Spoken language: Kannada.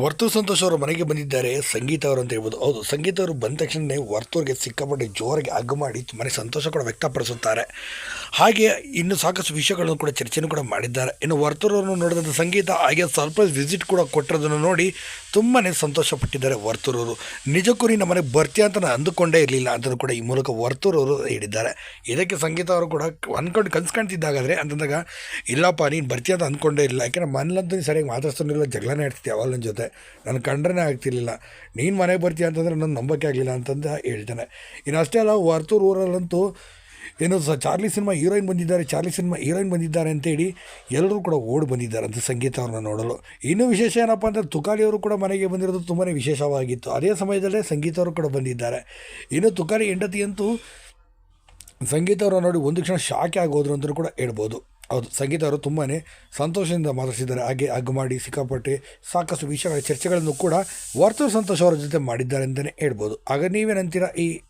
ವರ್ತೂರ್ ಸಂತೋಷ್ ಅವರು ಮನೆಗೆ ಬಂದಿದ್ದಾರೆ. ಸಂಗೀತ ಅವರು ಅಂತ ಹೇಳ್ಬೋದು. ಹೌದು, ಸಂಗೀತ ಅವರು ಬಂದ ತಕ್ಷಣ ವರ್ತೂರ್ಗೆ ಸಿಕ್ಕಾಪಟ್ಟೆ ಜೋರಾಗಿ ಹಗ್ಗ ಮಾಡಿ ಮನೆ ಸಂತೋಷ ಕೂಡ ವ್ಯಕ್ತಪಡಿಸುತ್ತಾರೆ. ಹಾಗೆ ಇನ್ನು ಸಾಕಷ್ಟು ವಿಷಯಗಳನ್ನು ಕೂಡ ಚರ್ಚೆಯನ್ನು ಕೂಡ ಮಾಡಿದ್ದಾರೆ. ಇನ್ನು ವರ್ತೂರ್ ಅವರನ್ನು ನೋಡಿದಂಥ ಸಂಗೀತ, ಹಾಗೆ ಸರ್ಪ್ರೈಸ್ ವಿಸಿಟ್ ಕೂಡ ಕೊಟ್ಟಿರೋದನ್ನು ನೋಡಿ ತುಂಬಾ ಸಂತೋಷಪಟ್ಟಿದ್ದಾರೆ ವರ್ತೂರವರು ನಿಜಕ್ಕೂ ನೀನು ಮನೆಗೆ ಬರ್ತೀಯ ಅಂತ ನಾನು ಅಂದುಕೊಂಡೇ ಇರಲಿಲ್ಲ ಅಂತಲೂ ಕೂಡ ಈ ಮೂಲಕ ವರ್ತೂರವರು ಹೇಳಿದ್ದಾರೆ. ಇದಕ್ಕೆ ಸಂಗೀತ ಅವರು ಕೂಡ ಅಂದ್ಕೊಂಡು ಕನ್ಸು ಕಾಣ್ತಿದ್ದಾಗಾದ್ರೆ ಅಂತಂದಾಗ, ಇಲ್ಲಪ್ಪ ನೀನು ಬರ್ತೀಯ ಅಂತ ಅಂದ್ಕೊಂಡೇ ಇಲ್ಲ ಯಾಕೆಂದ್ರೆ ಮನೇಲಂತೂ ಸರಿಯಾಗಿ ಮಾತಾಡ್ಸ್ಕೊಂಡಿಲ್ಲ ಜಗಳನೇ ಆಡ್ತಿದ್ದೆ ನನ್ನ ಜೊತೆ ನನ್ನ ಕಂಡ್ರೇ ಆಗ್ತಿರ್ಲಿಲ್ಲ. ನೀನು ಮನೆಗೆ ಬರ್ತೀಯ ಅಂತಂದರೆ ನನ್ನ ನಂಬಕ್ಕೆ ಆಗಲಿಲ್ಲ ಅಂತಂದು ಹೇಳ್ತಾನೆ. ಇನ್ನು ಅಷ್ಟೇ ಅಲ್ಲ, ವರ್ತೂರು ಊರಲ್ಲಂತೂ ಏನು ಸ ಚಾರ್ಲಿ ಸಿನಿಮಾ ಹೀರೋಯಿನ್ ಬಂದಿದ್ದಾರೆ, ಚಾರ್ಲಿ ಸಿನಿಮಾ ಹೀರೋಯಿನ್ ಬಂದಿದ್ದಾರೆ ಅಂತೇಳಿ ಎಲ್ಲರೂ ಕೂಡ ಓಡಿ ಬಂದಿದ್ದಾರೆ ಅಂತ ಸಂಗೀತ ಅವ್ರನ್ನ ನೋಡಲು. ಇನ್ನೂ ವಿಶೇಷ ಏನಪ್ಪ ಅಂದರೆ ತುಕಾಲಿ ಅವರು ಕೂಡ ಮನೆಗೆ ಬಂದಿರೋದು ತುಂಬಾ ವಿಶೇಷವಾಗಿತ್ತು. ಅದೇ ಸಮಯದಲ್ಲೇ ಸಂಗೀತ ಅವರು ಕೂಡ ಬಂದಿದ್ದಾರೆ. ಇನ್ನು ತುಕಾಲಿ ಹೆಂಡತಿಯಂತೂ ಸಂಗೀತ ಅವರನ್ನ ನೋಡಿ ಒಂದು ಕ್ಷಣ ಶಾಕೆ ಆಗೋದ್ರು ಅಂತಲೂ ಕೂಡ ಹೇಳ್ಬೋದು. ಹೌದು ಸಂಗೀತ ಅವರು ತುಂಬಾ ಸಂತೋಷದಿಂದ ಮಾತಾಡಿಸಿದ್ದಾರೆ. ಹಾಗೆ ಅಗ್ಗುಮಾಡಿ ಮಾಡಿ, ಸಿಕ್ಕಾಪಟ್ಟೆ ಸಾಕಷ್ಟು ವಿಷಯಗಳ ಚರ್ಚೆಗಳನ್ನು ಕೂಡ ವರ್ತೂರ್ ಸಂತೋಷ ಅವರ ಜೊತೆ ಮಾಡಿದ್ದಾರೆ ಅಂತಲೇ ಹೇಳ್ಬೋದು. ಆಗ ನೀವೇನಂತೀರ ಈ